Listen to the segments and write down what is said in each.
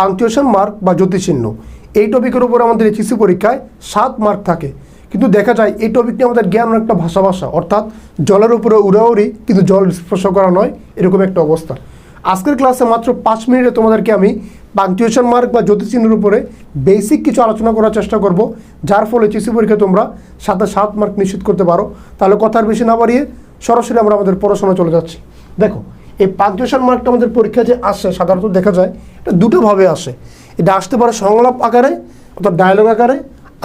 Punctuation mark বা জ্যোতিচিহ্ন এই টপিকের উপর আমাদের এইচএসসি পরীক্ষায় সাত মার্ক থাকে। কিন্তু দেখা যায় এই টপিকটি আমাদের জ্ঞান অনেকটা ভাষা ভাষা। অর্থাৎ জলের উপরে উড়াউড়ি কিন্তু জল স্পর্শ করা নয়, এরকম একটা অবস্থা। আজকের ক্লাসে মাত্র পাঁচ মিনিটে তোমাদেরকে আমি পাংচুয়েশন মার্ক বা জ্যোতিচিহ্নের উপরে বেসিক কিছু আলোচনা করার চেষ্টা করব, যার ফলে এইচএসসি পরীক্ষায় তোমরা সাথে সাত মার্ক নিশ্চিত করতে পারো। তাহলে কথার বেশি না বাড়িয়ে সরাসরি আমরা আমাদের পড়াশোনা চলে যাচ্ছি। দেখো এই পাংচুয়েশন মার্কটা আমাদের পরীক্ষা যে আসে, সাধারণত দেখা যায়, এটা দুটোভাবে আসে। এটা আসতে পারে সংলাপ আকারে অর্থাৎ ডায়লগ আকারে,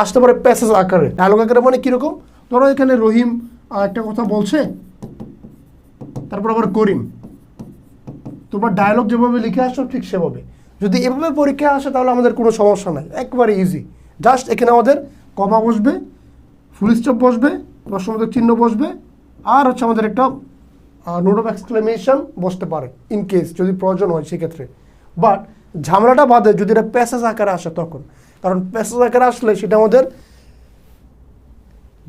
আসতে পারে প্যাসেজ আকারে। ডায়লগ আকারে মানে কীরকম ধরো এখানে রহিম একটা কথা বলছে, তারপর আবার করিম। তোমরা ডায়লগ যেভাবে লিখে আসো ঠিক সেভাবে। যদি এভাবে পরীক্ষা আসে, তাহলে আমাদের কোনো সমস্যা নাই। একবারে ইজি জাস্ট এখানে আমাদের কমা বসবে ফুল স্টপ বসবে প্রশ্নবোধক চিহ্ন বসবে, আর হচ্ছে আমাদের একটা নোট অফ এক্সক্লেমেশন বসতে পারে ইন কেস যদি প্রয়োজন হয় সেক্ষেত্রে। বাট ঝামেলাটা বাদে যদি এটা প্যাসেজ আকারে আসে তখন, কারণ প্যাসেজ আকারে আসলে সেটা আমাদের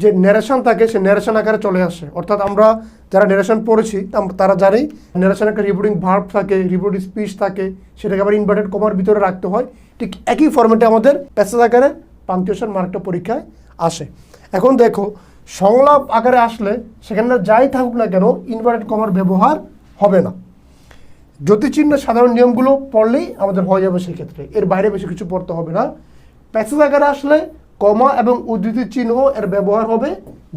যে ন্যারেশন থাকে, সে ন্যারেশন আকারে চলে আসে। অর্থাৎ আমরা যারা ন্যারেশন পড়েছি তারা জানেই ন্যারেশন একটা রিপোর্টিং ভার্ব থাকে রিপোর্টিং স্পিচ থাকে, সেটাকে আবার ইনভার্টেড কমার ভিতরে রাখতে হয়। ঠিক একই ফর্মেটে আমাদের প্যাসেজ আকারে পাংচুয়েশন মার্কটা পরীক্ষায় আসে। এখন দেখো সংলাপ আকারে আসলে সেখানে যাই থাকুক না কেন ইনভার্টেড কমার ব্যবহার হবে না। জ্যোতিচিহ্নের সাধারণ নিয়মগুলো পড়লেই আমাদের হয়ে যাবে সেক্ষেত্রে। এর বাইরে বেশি কিছু পড়তে হবে না। প্যাসেজ আকারে আসলে কমা এবং উদ্ধৃতি চিহ্ন এর ব্যবহার হবে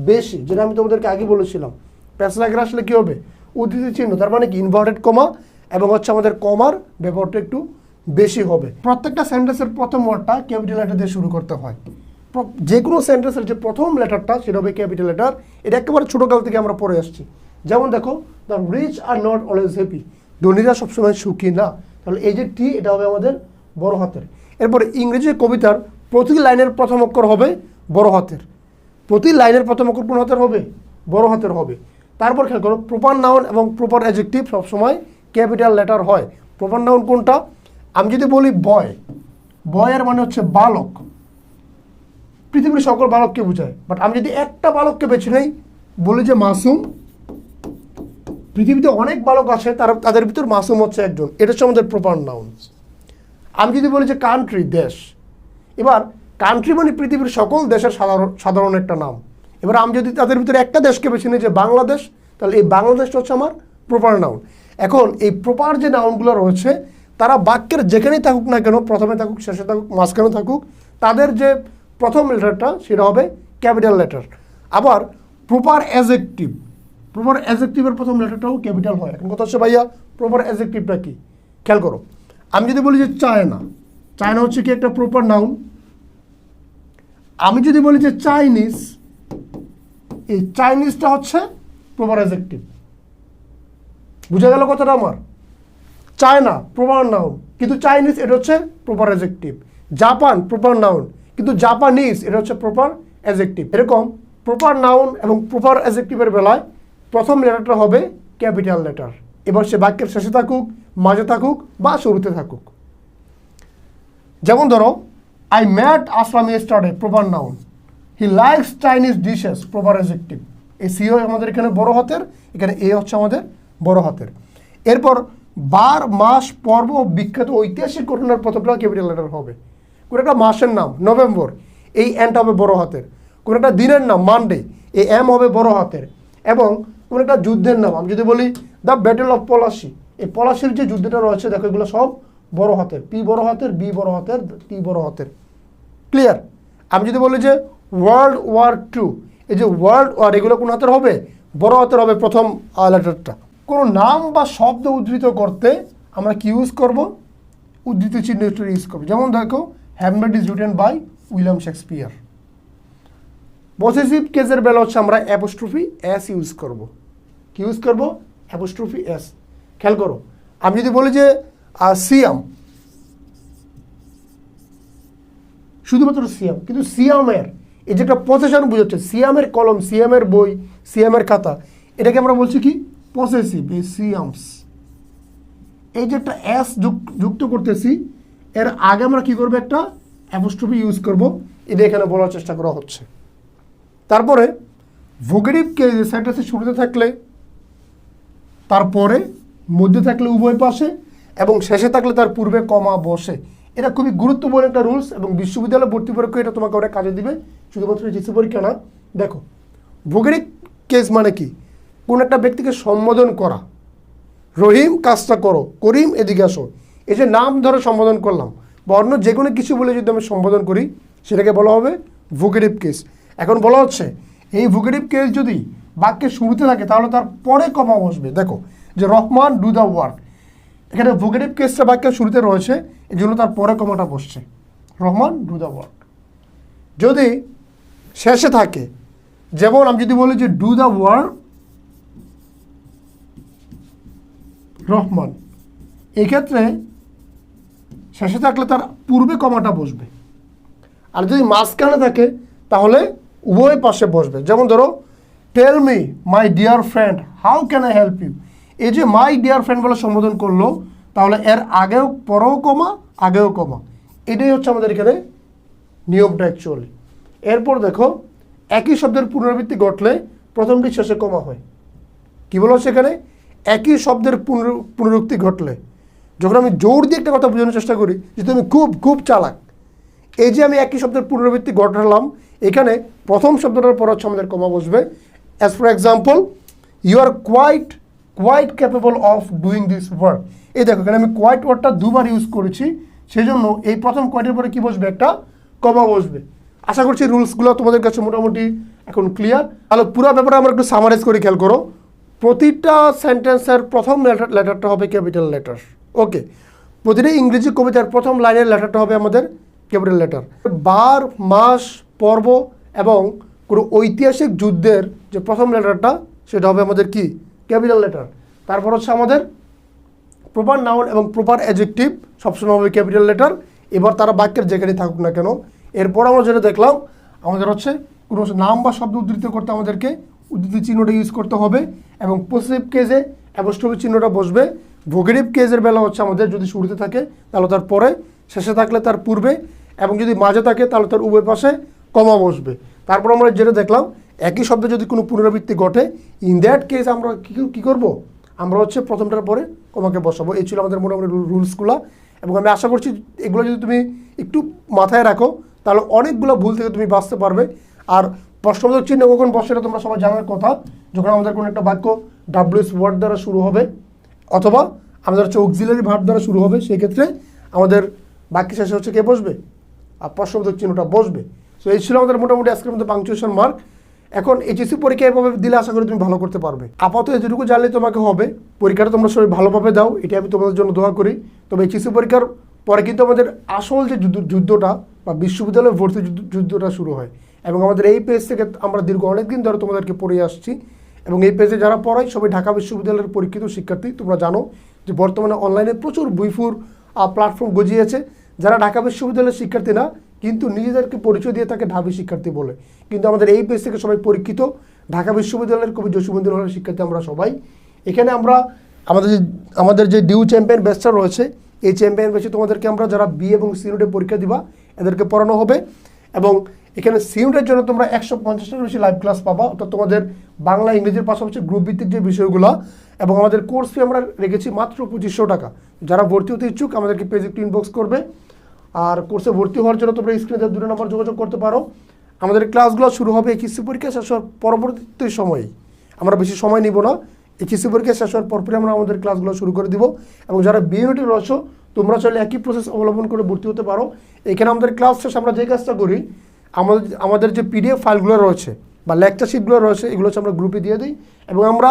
বেশি, যেটা আমি তোমাদেরকে আগে বলেছিলাম। প্যাসেজ আকারে আসলে কি হবে? উদ্ধৃতি চিহ্ন, তার মানে কি? ইনভার্টেড কমা এবং হচ্ছে আমাদের কমার ব্যবহারটা একটু বেশি হবে। প্রত্যেকটা সেন্টেন্সের প্রথম ওয়ার্ডটা ক্যাপিটাল লেটার দিয়ে শুরু করতে হয়। যে কোনো সেন্টেন্সের যে প্রথম লেটারটা, সেটা হবে ক্যাপিটাল লেটার এটা একেবারে ছোটোকাল থেকে আমরা পড়ে আসছি। যেমন দেখো the rich are not always happy ধনীরা সবসময় সুখী, না? তাহলে এই যে টি এটা হবে আমাদের বড় হাতের। এরপরে ইংরেজি কবিতার প্রতি লাইনের প্রথম অক্ষর হবে বড় হাতের। প্রতি লাইনের প্রথম অক্ষর কোন হাতের হবে? বড় হাতের হবে। তারপর খেয়াল করো প্রপার নাউন এবং প্রপার অ্যাজেক্টিভ সবসময় ক্যাপিটাল লেটার হয়। প্রপার নাউন কোনটা? আমি যদি বলি বয় বয়ের মানে হচ্ছে বালক। পৃথিবীর সকল বালককে বোঝায়। বাট আমি যদি একটা বালককে বেছে নেই, বলি যে মাসুম, পৃথিবীতে অনেক বালক আছে, তারা, তাদের ভিতর মাসুম হচ্ছে একজন। এটা হচ্ছে আমাদের প্রপার নাউন আমি যদি বলি যে কান্ট্রি দেশ, এবার কান্ট্রি মানে পৃথিবীর সকল দেশের সাধারণ সাধারণ একটা নাম। এবার আমি যদি তাদের ভিতরে একটা দেশকে বেছে নিই, যে বাংলাদেশ, তাহলে এই বাংলাদেশটা হচ্ছে আমার প্রপার নাউন এখন এই প্রপার যে নাউনগুলো রয়েছে, তারা বাক্যের যেখানেই থাকুক না কেন, প্রথমে থাকুক, শেষে থাকুক, মাঝখানে থাকুক, তাদের যে প্রথম লেটারটা সেটা হবে ক্যাপিটাল লেটার। আবার প্রপার অ্যাজেক্টিভ প্রপার অ্যাজেক্টিভের প্রথম লেটারটাও ক্যাপিটাল হয়। এখন কথা হচ্ছে ভাইয়া প্রপার অ্যাজেক্টিভটা কি? খেয়াল করো, আমি যদি বলি যে চায়না চায়না হচ্ছে কি একটা প্রপার নাউন আমি যদি বলি যে চাইনিজ, এই চাইনিজটা হচ্ছে প্রপার অ্যাজেক্টিভ বুঝা গেল কথাটা আমার? চায়না প্রপার নাউন কিন্তু চাইনিজ এটা হচ্ছে proper adjective Japan proper noun কিন্তু জাপানিজ এটা হচ্ছে প্রপার অ্যাজেক্টিভ এরকম প্রপার নাউন এবং প্রপার অ্যাজেক্টিভের বেলায় প্রথম লেটারটা হবে ক্যাপিটাল লেটার এবার সে বাক্যের শেষে থাকুক, মাঝে থাকুক বা শুরুতে থাকুক। যেমন ধরো I met Aslam স্টার্টে proper noun he likes Chinese dishes proper adjective এই সিও আমাদের এখানে বড় হাতের, এখানে এ হচ্ছে আমাদের বড় হাতের। এরপর, বার, মাস, পর্ব, বিখ্যাত, ঐতিহাসিক ঘটনার প্রথমটা ক্যাপিটাল লেটার হবে। কোনো একটা মাসের নাম? নভেম্বর। এই এনটা হবে বড় হাতের। কোনো একটা দিনের নাম? মানডে। এই এম হবে বড় হাতের। এবং কোনো একটা যুদ্ধের নাম? আমি যদি বলি দ্য ব্যাটেল অফ পলাশি এই পলাশির যে যুদ্ধটা রয়েছে, দেখো, এগুলো সব বড় হাতের। পি বড় হাতের বি বড় হাতের টি বড় হাতের। ক্লিয়ার আমি যদি বলি যে ওয়ার্ল্ড ওয়ার টু এই যে ওয়ার্ল্ড ওয়ার এগুলো কোন হাতের হবে? বড় হাতের হবে প্রথম লেটারটা। কোনো নাম বা শব্দ উদ্ধৃত করতে আমরা কি ইউজ করব? উদ্ধৃত চিহ্ন ইউজ করব। যেমন দেখো Hamlet is written by William Shakespeare possessive কেসের বেলা হচ্ছে আমরা অ্যাপোস্ট্রফি এস ইউজ করব। কি ইউজ করব? অ্যাপোস্ট্রফি এস খেয়াল করো, আমি যদি বলি যে সিয়াম। শুধুমাত্র সিয়াম, কিন্তু সিয়ামের, এই যে একটা পসেশন বুঝাচ্ছে, সিয়ামের কলম, সিয়ামের বই, সিয়ামের খাতা, এটাকে আমরা বলছি কি? পসেসিভ এই সিয়ামস। এই যে একটা এস যুক্ত করতেছি এর আগে আমরা কি করব একটা অ্যাপোস্ট্রফি ইউজ করব। এটা এখানে বলার চেষ্টা করা হচ্ছে। তারপরে ভোগেটিভকে যে সেন্টেন্সের শুরুতে থাকলে, তারপরে মধ্যে থাকলে উভয় পাশে, এবং শেষে থাকলে তার পূর্বে কমা বসে। এটা খুবই গুরুত্বপূর্ণ একটা রুলস এবং বিশ্ববিদ্যালয় ভর্তি পরীক্ষা এটা তোমাকে অনেক কাজে দিবে, শুধুমাত্র জিসি পরীক্ষা না। দেখো ভোগেরিক কেস মানে কি? কোন একটা ব্যক্তিকে সম্বোধন করা। রহিম কাজটা করো, করিম এদিকে আসো। এই যে নাম ধরে সম্বোধন করলাম বা অন্য যে কোনো কিছু বলে যদি আমি সম্বোধন করি, সেটাকে বলা হবে ভোগেটিভ কেস। এখন বলা হচ্ছে, এই ভোগেটিভ কেস যদি বাক্যের শুরুতে থাকে, তাহলে তার পরে কমা বসবে। দেখো, যে রহমান ডু দ্য ওয়ার্ক। এখানে ভোগেটিভ কেসটা বাক্যের শুরুতে রয়েছে, এই জন্য তার পরে কমাটা বসছে। Rahman do the work. যদি শেষে থাকে, যেমন আমি যদি বলি যে ডু দ্য ওয়ার্ক, রহমান, এক্ষেত্রে শেষে থাকলে তার পূর্বে কমাটা বসবে। আর যদি মাঝখানে থাকে, তাহলে উভয় পাশে বসবে। যেমন ধরো tell me my dear friend how can I help you এই যে মাই ডিয়ার ফ্রেন্ড বলে সম্বোধন করল, তাহলে এর আগেও, পরেও কমা, আগেও কমা। এটাই হচ্ছে আমাদের এখানে নিয়মটা অ্যাকচুয়ালি এরপর দেখো, একই শব্দের পুনরাবৃত্তি ঘটলে প্রথমটি শেষে কমা হয়। কি বলো সেখানে একই শব্দের পুনরু- পুনরুক্তি ঘটলে। যখন আমি জোর দিয়ে একটা কথা বোঝানোর চেষ্টা করি যে তুমি খুব খুব চালাক। এই যে আমি একই শব্দের পুনরাবৃত্তি ঘটালাম, এখানে প্রথম শব্দটার পর হচ্ছে আমাদের কমা বসবে। As for example you are quite quite capable of doing this work এই দেখো, এখানে আমি কোয়াইট ওয়ার্ডটা দুবার ইউজ করেছি সেই জন্য এই প্রথম কোয়াইটের পরে কি বসবে? একটা কমা বসবে। আশা করছি রুলসগুলো তোমাদের কাছে মোটামুটি এখন ক্লিয়ার তাহলে পুরো ব্যাপারে আমরা একটু সামারাইজ করে, খেয়াল করো। প্রতিটা সেন্টেন্সের প্রথম লেটার লেটারটা হবে ক্যাপিটাল লেটার ওকে প্রতিটা ইংরেজি কবিতার প্রথম লাইনের লেটারটা হবে আমাদের ক্যাপিটাল লেটার বার, মাস, পর্ব এবং কোনো ঐতিহাসিক যুদ্ধের যে প্রথম লেটারটা, সেটা হবে আমাদের কি? ক্যাপিটাল লেটার তারপর হচ্ছে আমাদের প্রপার নাউন এবং প্রপার অ্যাজেক্টিভ সবসময় হবে ক্যাপিটাল লেটার এবার তারা বাক্যের যেখানে থাকুক না কেন, এরপর আমরা যেটা দেখলাম, আমাদের হচ্ছে কোনো নাম বা শব্দ উদ্ধৃত করতে আমাদেরকে উদ্ধৃতি চিহ্নটা ইউজ করতে হবে এবং পজিটিভ কেজে অ্যাবস্ট্রফি চিহ্নটা বসবে। ভোগেটিভ কেজের বেলা হচ্ছে আমাদের যদি শুরুতে থাকে, তাহলে তার পরে, শেষে থাকলে তার পূর্বে, এবং যদি মাঝে থাকে, তাহলে তার উভয় পাশে কমা বসবে। তারপর আমরা যেটা দেখলাম, একই শব্দে যদি কোনো পুনরাবৃত্তি ঘটে ইন দ্যাট কেস আমরা কী কী করব? আমরা হচ্ছে প্রথমটার পরে কমাকে বসাবো। এই ছিল আমাদের মোটামুটি রুলসগুলো, এবং আমি আশা করছি এগুলো যদি তুমি একটু মাথায় রাখো, তাহলে অনেকগুলো ভুল থেকে তুমি বাঁচতে পারবে। আর প্রশ্নবোধক চিহ্ন কখন বসে তোমরা সবাই জানার কথা, যখন আমাদের কোনো একটা বাক্য ডাব্লিউএস ওয়ার্ড দ্বারা শুরু হবে অথবা আমাদের হচ্ছে অক্সিলারি ভার্ব দ্বারা শুরু হবে সেই ক্ষেত্রে আমাদের বাক্য শেষে হচ্ছে কে বসবে? আর প্রশ্নবোধক চিহ্নটা বসবে। সো এই ছিল আমাদের মোটামুটি আজকের মধ্যে পাংচুয়েশন মার্ক এখন এইচএসসি পরীক্ষা এভাবে দিলে আশা করি তুমি ভালো করতে পারবে। আপাতত এতটুকু জানলে তোমাকে হবে। পরীক্ষাটা তোমরা সবাই ভালোভাবে দাও এটা আমি তোমাদের জন্য দোয়া করি। তবে এইচএসসি পরীক্ষার পরে কিন্তু আমাদের আসল যে যুদ্ধটা বা বিশ্ববিদ্যালয়ে ভর্তি যুদ্ধটা শুরু হয়। এবং আমাদের এই পেজ থেকে আমরা দীর্ঘ অনেক দিন ধরে তোমাদেরকে পড়ে আসছি। এবং এই পেজে যারা পড়ায় সবাই ঢাকা বিশ্ববিদ্যালয়ের পরীক্ষিত শিক্ষার্থী, তোমরা জানো যে বর্তমানে অনলাইনে প্রচুর বইফুর প্ল্যাটফর্ম গজিয়েছে। যারা ঢাকা বিশ্ববিদ্যালয়ের শিক্ষার্থী না, কিন্তু নিজেদেরকে পরিচয় দিয়ে থাকে ঢাবি শিক্ষার্থী বলে। কিন্তু আমাদের এই পেজ থেকে সবাই পরীক্ষিত। ঢাকা বিশ্ববিদ্যালয়ের কবি জসীমন্দির হলের শিক্ষার্থী আমরা সবাই। এখানে আমরা আমাদের যে আমাদের যে ডিউ চ্যাম্পিয়ন ব্যাচটা রয়েছে, এই চ্যাম্পিয়ন ব্যাচে তোমাদেরকে আমরা যারা বি এবং সি ইউনিটে পরীক্ষা দিবা, এদেরকে পড়ানো হবে। এবং এখানে সি ইউনিটের জন্য তোমরা একশো পঞ্চাশটার বেশি লাইভ ক্লাস পাবা। অর্থাৎ তোমাদের বাংলা, ইংরেজির পাশাপাশি গ্রুপ ভিত্তিক যে বিষয়গুলো এবং আমাদের কোর্স ফি আমরা রেখেছি মাত্র পঁচিশশো টাকা। যারা ভর্তি হতে ইচ্ছুক, আমাদেরকে পেজ একটু ইনবক্স করবে। আর কোর্সে ভর্তি হওয়ার জন্য তোমরা স্ক্রিনে দুটো নম্বর যোগাযোগ করতে পারো। আমাদের ক্লাসগুলো শুরু হবে এইচএসসি পরীক্ষা শেষ হওয়ার পরবর্তী সময়ে। আমরা বেশি সময় নিব না। এইচএসসি পরীক্ষা শেষ হওয়ার পরপরই আমরা আমাদের ক্লাসগুলো শুরু করে দিব এবং যারা বিএনটি রয়েছ, তোমরা চাইলে একই প্রসেস অবলম্বন করে ভর্তি হতে পারো। এখানে আমাদের ক্লাস শেষ, আমরা যে কাজটা করি আমাদের আমাদের যে পিডিএফ ফাইলগুলো রয়েছে বা লেকচার শিটগুলো রয়েছে, এগুলো হচ্ছে আমরা গ্রুপে দিয়ে দিই এবং আমরা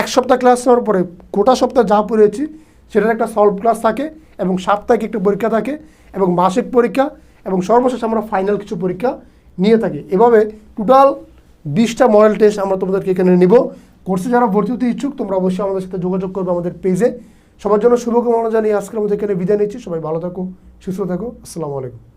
এক সপ্তাহ ক্লাস নেওয়ার পরে গোটা সপ্তাহ যা পড়েছি সেটার একটা সলভ ক্লাস থাকে এবং সাপ্তাহিক একটা পরীক্ষা থাকে এবং মাসিক পরীক্ষা এবং সর্বশেষ আমরা ফাইনাল কিছু পরীক্ষা নিয়ে থাকি। এভাবে টোটাল বিশটা মডেল টেস্ট আমরা তোমাদেরকে এখানে নিব। কোর্সে যারা ভর্তি হতে ইচ্ছুক, তোমরা অবশ্যই আমাদের সাথে যোগাযোগ করবে আমাদের পেজে সবার জন্য শুভকামনা জানিয়ে আজকের মধ্যে এখানে বিদায় নিচ্ছি। সবাই ভালো থাকো, সুস্থ থাকো। আসসালামু আলাইকুম।